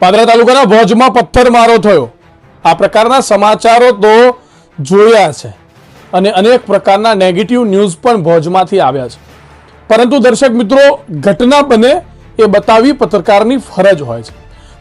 પાદરા તાલુકાના ભોજમાં પથ્થરમારો થયો. આ પ્રકારના સમાચારો તો જોયા છે અને અનેક પ્રકારના નેગેટિવ ન્યૂઝ પણ ભોજમાંથી આવ્યા છે. પરંતુ દર્શક મિત્રો, ઘટના બને એ બતાવી પત્રકારની ફરજ હોય છે.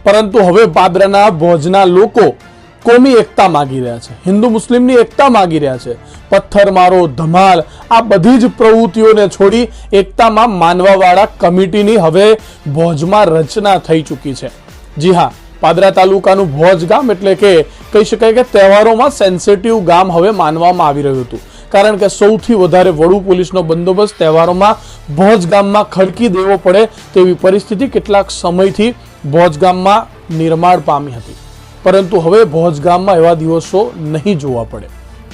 પરંતુ હવે પાદરાના ભોજના લોકો કોમી એકતા માગી રહ્યા છે. હિન્દુ મુસ્લિમની એકતા માગી રહ્યા છે. પથ્થરમારો, ધમાલ, આ બધી જ પ્રવૃત્તિઓને છોડી એકતામાં માનવાવાળા કમિટીની હવે ભોજમાં રચના થઈ ચૂકી છે. જી હા, પાદરા તાલુકાનું ભોજ ગામ એટલે કે કહી શકાય કે તહેવારોમાં સેન્સિટિવ ગામ હવે માનવામાં આવી રહ્યું હતું. કારણ કે સૌથી વધારે વડુ પોલીસનો બંદોબસ્ત તહેવારોમાં ભોજ ગામમાં ખડકી દેવો પડે તેવી પરિસ્થિતિ કેટલાક સમયથી ભોજ ગામમાં નિર્માણ પામી હતી. પરંતુ હવે ભોજ ગામમાં એવા દિવસો નહીં જોવા પડે.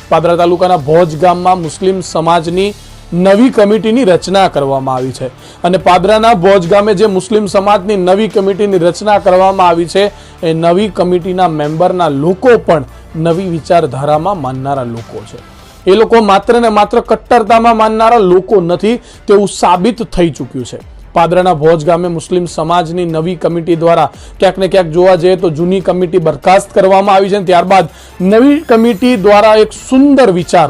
પાદરા તાલુકાના ભોજ ગામમાં મુસ્લિમ સમાજની નવી કમિટીની રચના કરવામાં આવી છે. અને પાદરાના ભોજ ગામે જે મુસ્લિમ સમાજની નવી કમિટીની રચના કરવામાં આવી છે, એ નવી કમિટીના મેમ્બરના લોકો પણ નવી વિચારધારામાં માનનારા લોકો છે. એ લોકો માત્ર ને માત્ર કટ્ટરતામાં માનનારા લોકો નથી, તેવું સાબિત થઈ ચૂક્યું છે. પાદરાના ભોજ ગામે મુસ્લિમ સમાજની નવી કમિટી દ્વારા ક્યાંક ને ક્યાંક જોવા જઈએ તો જૂની કમિટી બરખાસ્ત કરવામાં આવી છે ત્યારબાદ નવી કમિટી દ્વારા એક સુંદર વિચાર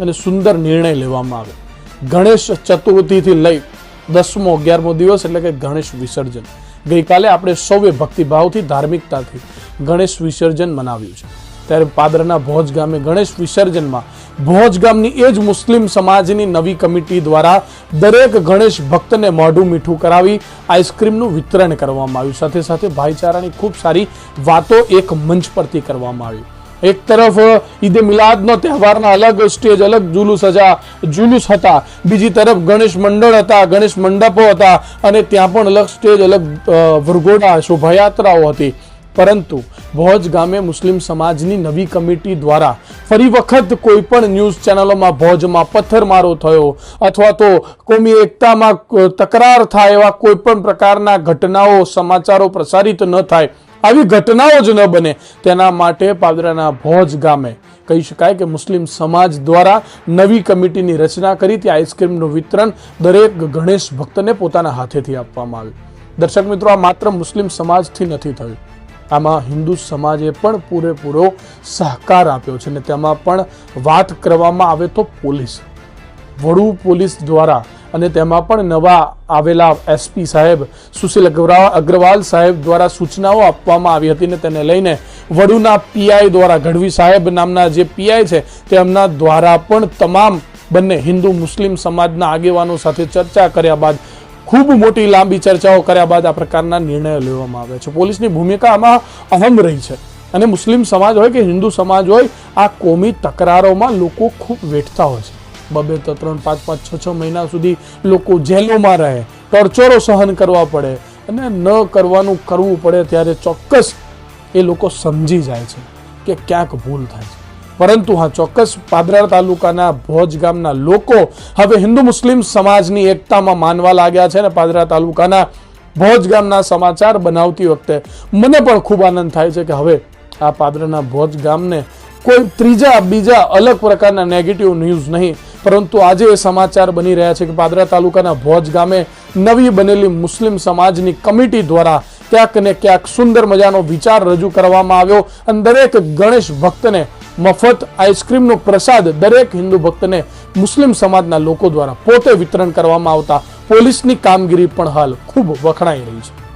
અને સુંદર નિર્ણય લેવામાં આવ્યો. ગણેશ ચતુર્થીથી લઈ દસમો, અગિયારમો દિવસ એટલે કે ગણેશ વિસર્જન. ગઈકાલે આપણે સૌએ ભક્તિભાવથી, ધાર્મિકતાથી ગણેશ વિસર્જન મનાવ્યું છે. ત્યારે પાદરના ભોજ ગામે ગણેશ વિસર્જનમાં, ભોજ ગામની એ જ મુસ્લિમ સમાજની નવી કમિટી દ્વારા દરેક ગણેશ ભક્તને મોઢું મીઠું કરાવી આઈસ્ક્રીમનું વિતરણ કરવામાં આવ્યું. સાથે સાથે ભાઈચારાની ખૂબ સારી વાતો એક મંચ પરથી કરવામાં આવી. એક તરફ, ઈદે મિલાદનો તહેવારના અલગ સ્ટેજ, અલગ જુલુસ હતા જુલુસ હતા. બીજી તરફ, ગણેશ મંડળ હતા, ગણેશ મંડપો હતા અને ત્યાં પણ અલગ સ્ટેજ, અલગ વરઘોડા શોભાયાત્રાઓ હતી. પરંતુ ભોજ ગામે મુસ્લિમ સમાજની નવી કમિટી દ્વારા ફરી વખત કોઈ પણ ન્યૂઝ ચેનલોમાં ભોજમાં પથ્થરમારો થયો અથવા તો કોમી એકતામાં તકરાર થાય એવા કોઈ પણ પ્રકારના ઘટનાઓ, સમાચારો પ્રસારિત ન થાય આવી ઘટનાઓ જ ન બને. તેના માટે પાદરાના ભોજ ગામે કહી શકાય કે મુસ્લિમ સમાજ દ્વારા નવી કમિટીની રચના કરી. ત્યાં આઈસ્ક્રીમનું વિતરણ દરેક ગણેશ ભક્તને પોતાના હાથેથી આપવામાં આવ્યું. દર્શક મિત્રો, આ માત્ર મુસ્લિમ સમાજથી નથી થયું. આમાં હિન્દુ સમાજે પણ પૂરેપૂરો સહકાર આપ્યો છે અને તેમાં પણ વાત કરવામાં આવે તો પોલીસ. વડુ પોલીસ દ્વારા અને તેમાં પણ નવા આવેલા એસપી સાહેબ સુશીલ અગ્રવા- અગ્રવાલ સાહેબ દ્વારા સૂચનાઓ આપવામાં આવી હતી ને તેને લઈને વડુના પીઆઈ દ્વારા ગઢવી સાહેબ નામના જે પીઆઈ છે તેમના દ્વારા પણ તમામ બંને હિન્દુ મુસ્લિમ સમાજના આગેવાનો સાથે ચર્ચા કર્યા બાદ, ખૂબ મોટી લાંબી ચર્ચાઓ કર્યા બાદ આ પ્રકારના નિર્ણયો લેવામાં આવ્યા છે. પોલીસની ભૂમિકા આમાં અહમ રહી છે. અને મુસ્લિમ સમાજ હોય કે હિન્દુ સમાજ હોય, આ કોમી તકરારોમાં લોકો ખૂબ વેઠતા હોય છે. બબે તો ત્રણ, પાંચ પાંચ, છ છ મહિના સુધી લોકો જેલોમાં રહે. ટોર્ચરો સહન કરવા પડે અને ન કરવાનું કરવું પડે ત્યારે ચોક્કસ એ લોકો સમજી જાય છે કે ક્યાંક ભૂલ થાય છે. પરંતુ હા, ચોક્કસ પાદરા તાલુકાના ભોજ ગામના લોકો હવે હિન્દુ મુસ્લિમ સમાજની એકતામાં માનવા લાગ્યા છે અને પાદરા તાલુકાના ભોજ ગામના સમાચાર બનાવતી વખતે મને પણ ખૂબ આનંદ થાય છે કે હવે આ પાદરાના ભોજ ગામને કોઈ ત્રીજા, બીજા અલગ પ્રકારના નેગેટિવ ન્યૂઝ નહીં પરંતુ આજે એ સમાચાર બની રહ્યા છે કે પાદરા તાલુકાના ભોજ ગામે નવી બનેલી મુસ્લિમ સમાજની કમિટી દ્વારા ક્યાંક ને ક્યાંક સુંદર મજાનો વિચાર રજૂ કરવામાં આવ્યો અને દરેક ગણેશ ભક્તને મફત આઈસ્ક્રીમનો પ્રસાદ દરેક હિન્દુ ભક્તને મુસ્લિમ સમાજના લોકો દ્વારા પોતે વિતરણ કરવામાં આવતા પોલીસની કામગીરી પણ હાલ ખૂબ વખણાઈ રહી છે.